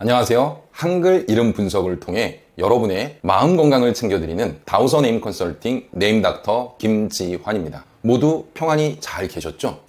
안녕하세요. 한글 이름 분석을 통해 여러분의 마음 건강을 챙겨드리는 다우선 네임 컨설팅 네임 닥터 김지환입니다. 모두 평안히 잘 계셨죠?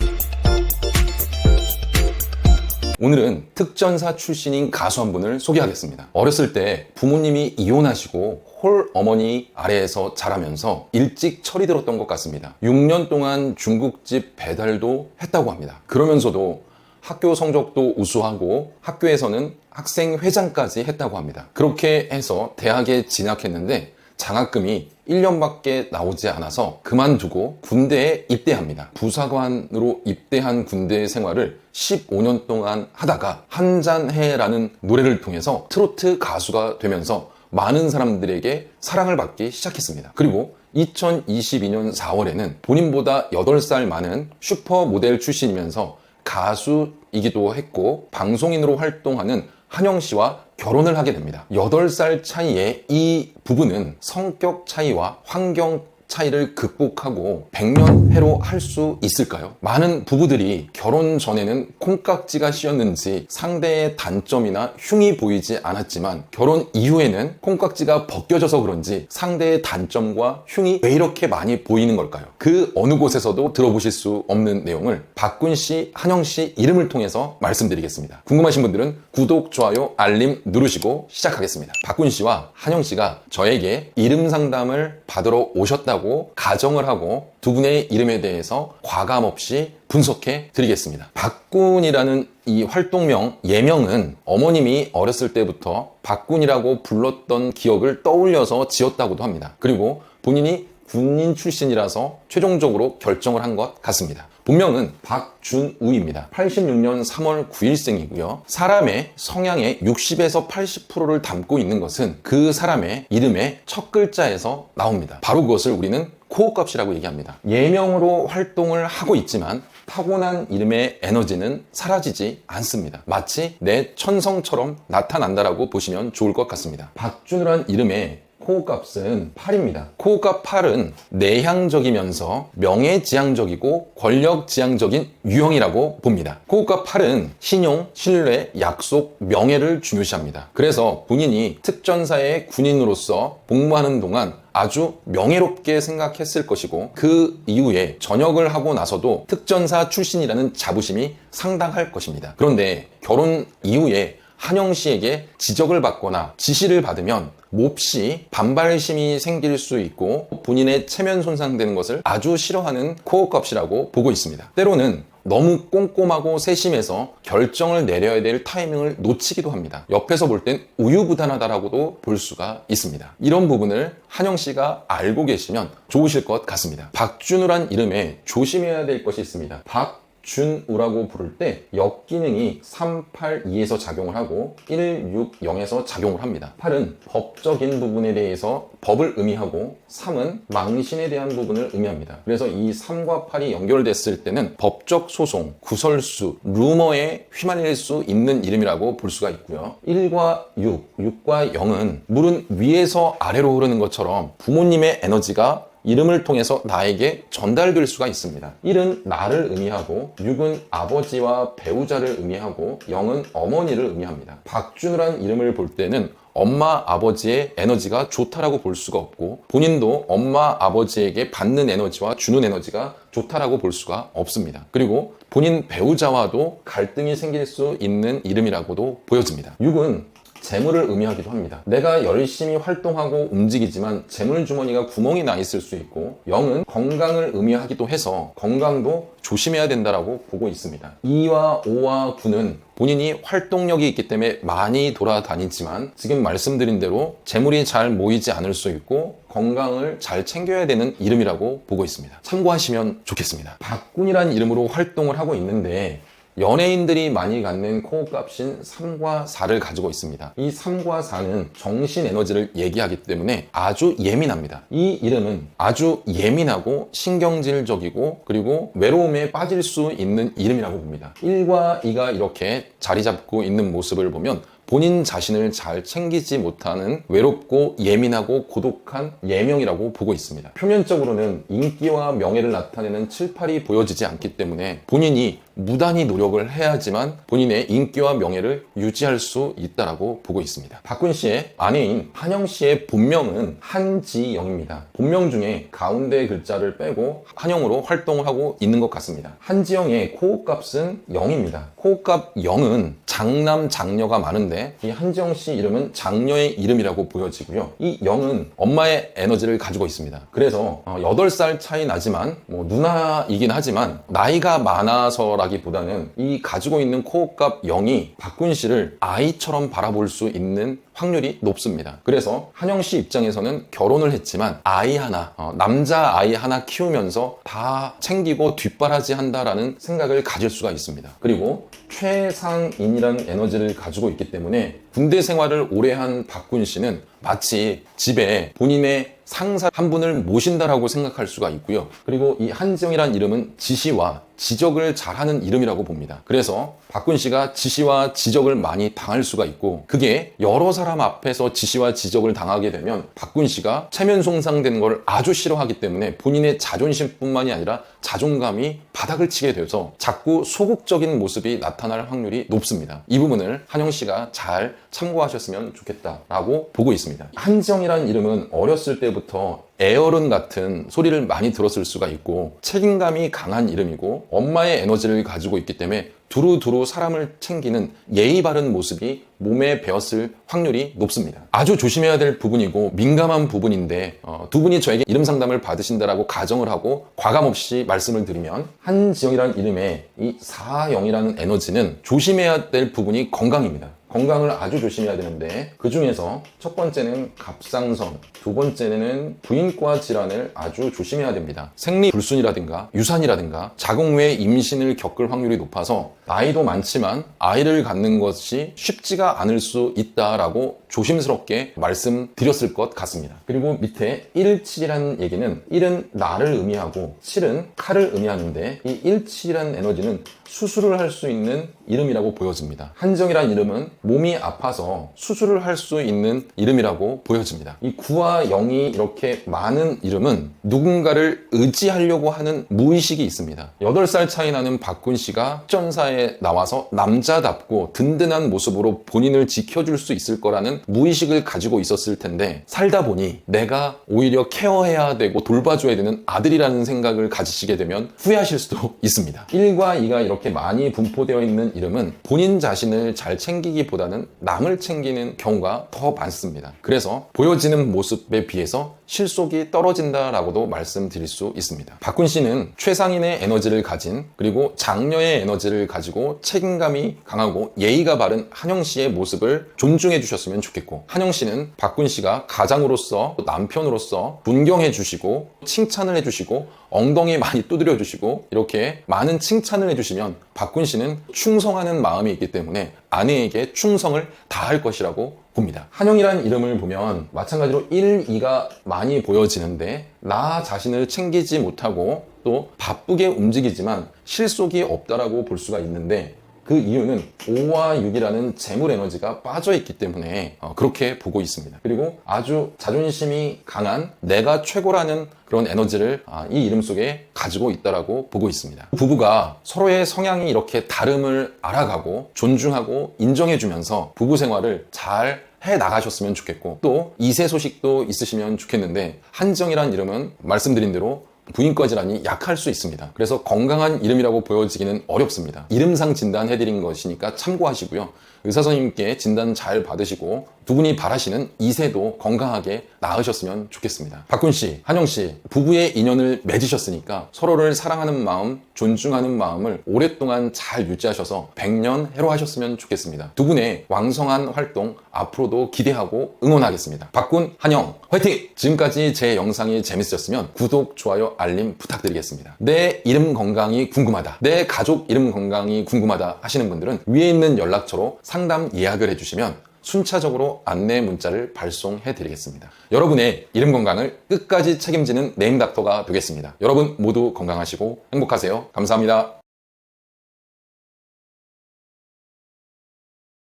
오늘은 특전사 출신인 가수 한 분을 소개하겠습니다. 어렸을 때 부모님이 이혼하시고 홀 어머니 아래에서 자라면서 일찍 철이 들었던 것 같습니다. 6년 동안 중국집 배달도 했다고 합니다. 그러면서도 학교 성적도 우수하고 학교에서는 학생 회장까지 했다고 합니다. 그렇게 해서 대학에 진학했는데 장학금이 1년밖에 나오지 않아서 그만두고 군대에 입대합니다. 부사관으로 입대한 군대 생활을 15년 동안 하다가 한잔해라는 노래를 통해서 트로트 가수가 되면서 많은 사람들에게 사랑을 받기 시작했습니다. 그리고 2022년 4월에는 본인보다 8살 많은 슈퍼 모델 출신이면서 가수이기도 했고 방송인으로 활동하는 한영 씨와 결혼을 하게 됩니다. 8살 차이에 이 부부는 성격 차이와 환경 차이를 극복하고 백년해로 할 수 있을까요? 많은 부부들이 결혼 전에는 콩깍지가 씌었는지 상대의 단점이나 흉이 보이지 않았지만 결혼 이후에는 콩깍지가 벗겨져서 그런지 상대의 단점과 흉이 왜 이렇게 많이 보이는 걸까요? 그 어느 곳에서도 들어보실 수 없는 내용을 박군 씨, 한영 씨 이름을 통해서 말씀드리겠습니다. 궁금하신 분들은 구독, 좋아요, 알림 누르시고 시작하겠습니다. 박군 씨와 한영 씨가 저에게 이름 상담을 받으러 오셨다고 가정을 하고 두 분의 이름에 대해서 과감 없이 분석해 드리겠습니다. 박군이라는 이 활동명, 예명은 어머님이 어렸을 때부터 박군이라고 불렀던 기억을 떠올려서 지었다고도 합니다. 그리고 본인이 군인 출신이라서 최종적으로 결정을 한 것 같습니다. 본명은 박준우입니다. 86년 3월 9일생이고요. 사람의 성향의 60에서 80%를 담고 있는 것은 그 사람의 이름의 첫 글자에서 나옵니다. 바로 그것을 우리는 코어값이라고 얘기합니다. 예명으로 활동을 하고 있지만 타고난 이름의 에너지는 사라지지 않습니다. 마치 내 천성처럼 나타난다라고 보시면 좋을 것 같습니다. 박준우란 이름의 코어값은 8입니다. 코어값 8은 내향적이면서 명예지향적이고 권력지향적인 유형이라고 봅니다. 코어값 8은 신용, 신뢰, 약속, 명예를 중요시합니다. 그래서 본인이 특전사의 군인으로서 복무하는 동안 아주 명예롭게 생각했을 것이고 그 이후에 전역을 하고 나서도 특전사 출신이라는 자부심이 상당할 것입니다. 그런데 결혼 이후에 한영 씨에게 지적을 받거나 지시를 받으면 몹시 반발심이 생길 수 있고 본인의 체면 손상되는 것을 아주 싫어하는 코어값이라고 보고 있습니다. 때로는 너무 꼼꼼하고 세심해서 결정을 내려야 될 타이밍을 놓치기도 합니다. 옆에서 볼 땐 우유부단하다라고도 볼 수가 있습니다. 이런 부분을 한영 씨가 알고 계시면 좋으실 것 같습니다. 박준우란 이름에 조심해야 될 것이 있습니다. 박 준우라고 부를 때 역기능이 3, 8, 2에서 작용을 하고 1, 6, 0에서 작용을 합니다. 8은 법적인 부분에 대해서 법을 의미하고 3은 망신에 대한 부분을 의미합니다. 그래서 이 3과 8이 연결됐을 때는 법적 소송, 구설수, 루머에 휘말릴 수 있는 이름이라고 볼 수가 있고요. 1과 6, 6과 0은 물은 위에서 아래로 흐르는 것처럼 부모님의 에너지가 이름을 통해서 나에게 전달될 수가 있습니다. 1은 나를 의미하고 6은 아버지와 배우자를 의미하고 0은 어머니를 의미합니다. 박준우란 이름을 볼 때는 엄마 아버지의 에너지가 좋다라고 볼 수가 없고 본인도 엄마 아버지에게 받는 에너지와 주는 에너지가 좋다라고 볼 수가 없습니다. 그리고 본인 배우자와도 갈등이 생길 수 있는 이름이라고도 보여집니다. 6은 재물을 의미하기도 합니다. 내가 열심히 활동하고 움직이지만 재물 주머니가 구멍이 나 있을 수 있고 0은 건강을 의미하기도 해서 건강도 조심해야 된다라고 보고 있습니다. 2와 5와 9는 본인이 활동력이 있기 때문에 많이 돌아다니지만 지금 말씀드린 대로 재물이 잘 모이지 않을 수 있고 건강을 잘 챙겨야 되는 이름이라고 보고 있습니다. 참고하시면 좋겠습니다. 박군이라는 이름으로 활동을 하고 있는데 연예인들이 많이 갖는 코어 값인 3과 4를 가지고 있습니다. 이 3과 4는 정신 에너지를 얘기하기 때문에 아주 예민합니다. 이 이름은 아주 예민하고 신경질적이고 그리고 외로움에 빠질 수 있는 이름이라고 봅니다. 1과 2가 이렇게 자리 잡고 있는 모습을 보면 본인 자신을 잘 챙기지 못하는 외롭고 예민하고 고독한 예명이라고 보고 있습니다. 표면적으로는 인기와 명예를 나타내는 7, 8이 보여지지 않기 때문에 본인이 무단히 노력을 해야지만 본인의 인기와 명예를 유지할 수 있다라고 보고 있습니다. 박군 씨의 아내인 한영 씨의 본명은 한지영입니다. 본명 중에 가운데 글자를 빼고 한영으로 활동을 하고 있는 것 같습니다. 한지영의 코어값은 0입니다. 코어값 0은 장남 장녀가 많은데 이 한지영 씨 이름은 장녀의 이름이라고 보여지고요. 이 0은 엄마의 에너지를 가지고 있습니다. 그래서 어, 8살 차이 나지만 뭐 누나이긴 하지만 나이가 많아서라 기보다는 이 가지고 있는 코어값 0이 박군 씨를 아이처럼 바라볼 수 있는 확률이 높습니다. 그래서 한영 씨 입장에서는 결혼을 했지만 아이 하나, 어, 남자 아이 하나 키우면서 다 챙기고 뒷바라지 한다라는 생각을 가질 수가 있습니다. 그리고 최상인이라는 에너지를 가지고 있기 때문에 군대 생활을 오래 한 박군 씨는 마치 집에 본인의 상사 한 분을 모신다라고 생각할 수가 있고요. 그리고 이 한지영이라는 이름은 지시와 지적을 잘하는 이름이라고 봅니다. 그래서 박군 씨가 지시와 지적을 많이 당할 수가 있고 그게 여러 사람 앞에서 지시와 지적을 당하게 되면 박군 씨가 체면송상되는 걸 아주 싫어하기 때문에 본인의 자존심뿐만이 아니라 자존감이 바닥을 치게 돼서 자꾸 소극적인 모습이 나타날 확률이 높습니다. 이 부분을 한영 씨가 잘 참고하셨으면 좋겠다라고 보고 있습니다. 한지영이라는 이름은 어렸을 때부터 에어른 같은 소리를 많이 들었을 수가 있고 책임감이 강한 이름이고 엄마의 에너지를 가지고 있기 때문에 두루두루 사람을 챙기는 예의 바른 모습이 몸에 배었을 확률이 높습니다. 아주 조심해야 될 부분이고 민감한 부분인데 어, 두 분이 저에게 이름 상담을 받으신다라고 가정을 하고 과감 없이 말씀을 드리면 한지영이라는 이름의 이 사영이라는 에너지는 조심해야 될 부분이 건강입니다. 건강을 아주 조심해야 되는데 그 중에서 첫 번째는 갑상선, 두 번째는 부인과 질환을 아주 조심해야 됩니다. 생리 불순이라든가 유산이라든가 자궁 외 임신을 겪을 확률이 높아서 나이도 많지만 아이를 갖는 것이 쉽지가 않을 수 있다라고 조심스럽게 말씀드렸을 것 같습니다. 그리고 밑에 177이라는 얘기는 1은 나를 의미하고 7은 칼을 의미하는데 이 177이라는 에너지는 수술을 할 수 있는 이름이라고 보여집니다. 한정이라는 이름은 몸이 아파서 수술을 할 수 있는 이름이라고 보여집니다. 이 9와 0이 이렇게 많은 이름은 누군가를 의지하려고 하는 무의식이 있습니다. 8살 차이 나는 박군 씨가 전사에 나와서 남자답고 든든한 모습으로 본인을 지켜줄 수 있을 거라는 무의식을 가지고 있었을 텐데 살다 보니 내가 오히려 케어해야 되고 돌봐줘야 되는 아들이라는 생각을 가지시게 되면 후회하실 수도 있습니다. 1과 2가 이렇게 많이 분포되어 있는 이름은 본인 자신을 잘 챙기기보다는 남을 챙기는 경우가 더 많습니다. 그래서 보여지는 모습에 비해서 실속이 떨어진다라고도 말씀드릴 수 있습니다. 박군 씨는 최상인의 에너지를 가진 그리고 장녀의 에너지를 가지고 책임감이 강하고 예의가 바른 한영 씨의 모습을 존중해 주셨으면 좋겠고 한영 씨는 박군 씨가 가장으로서 또 남편으로서 존경해 주시고 칭찬을 해 주시고 엉덩이 많이 두드려 주시고 이렇게 많은 칭찬을 해 주시면 박군 씨는 충성하는 마음이 있기 때문에 아내에게 충성을 다할 것이라고 봅니다. 한영이라는 이름을 보면 마찬가지로 1, 2가 많이 보여지는데 나 자신을 챙기지 못하고 또 바쁘게 움직이지만 실속이 없다라고 볼 수가 있는데 그 이유는 5와 6이라는 재물 에너지가 빠져 있기 때문에 어, 그렇게 보고 있습니다. 그리고 아주 자존심이 강한 내가 최고라는 그런 에너지를 아, 이 이름 속에 가지고 있다라고 보고 있습니다. 부부가 서로의 성향이 이렇게 다름을 알아가고 존중하고 인정해주면서 부부 생활을 잘 해 나가셨으면 좋겠고 또 이세 소식도 있으시면 좋겠는데 한정이라는 이름은 말씀드린 대로 부인과 질환이 약할 수 있습니다. 그래서 건강한 이름이라고 보여지기는 어렵습니다. 이름상 진단해드린 것이니까 참고하시고요. 의사 선생님께 진단 잘 받으시고 두 분이 바라시는 이세도 건강하게 나으셨으면 좋겠습니다. 박군 씨, 한영 씨, 부부의 인연을 맺으셨으니까 서로를 사랑하는 마음, 존중하는 마음을 오랫동안 잘 유지하셔서 100년 해로하셨으면 좋겠습니다. 두 분의 왕성한 활동 앞으로도 기대하고 응원하겠습니다. 박군, 한영, 화이팅! 지금까지 제 영상이 재밌으셨으면 구독, 좋아요, 알림 부탁드리겠습니다. 내 이름 건강이 궁금하다. 내 가족 이름 건강이 궁금하다 하시는 분들은 위에 있는 연락처로 상담 예약을 해주시면 순차적으로 안내 문자를 발송해 드리겠습니다. 여러분의 이름 건강을 끝까지 책임지는 네임닥터가 되겠습니다. 여러분 모두 건강하시고 행복하세요. 감사합니다.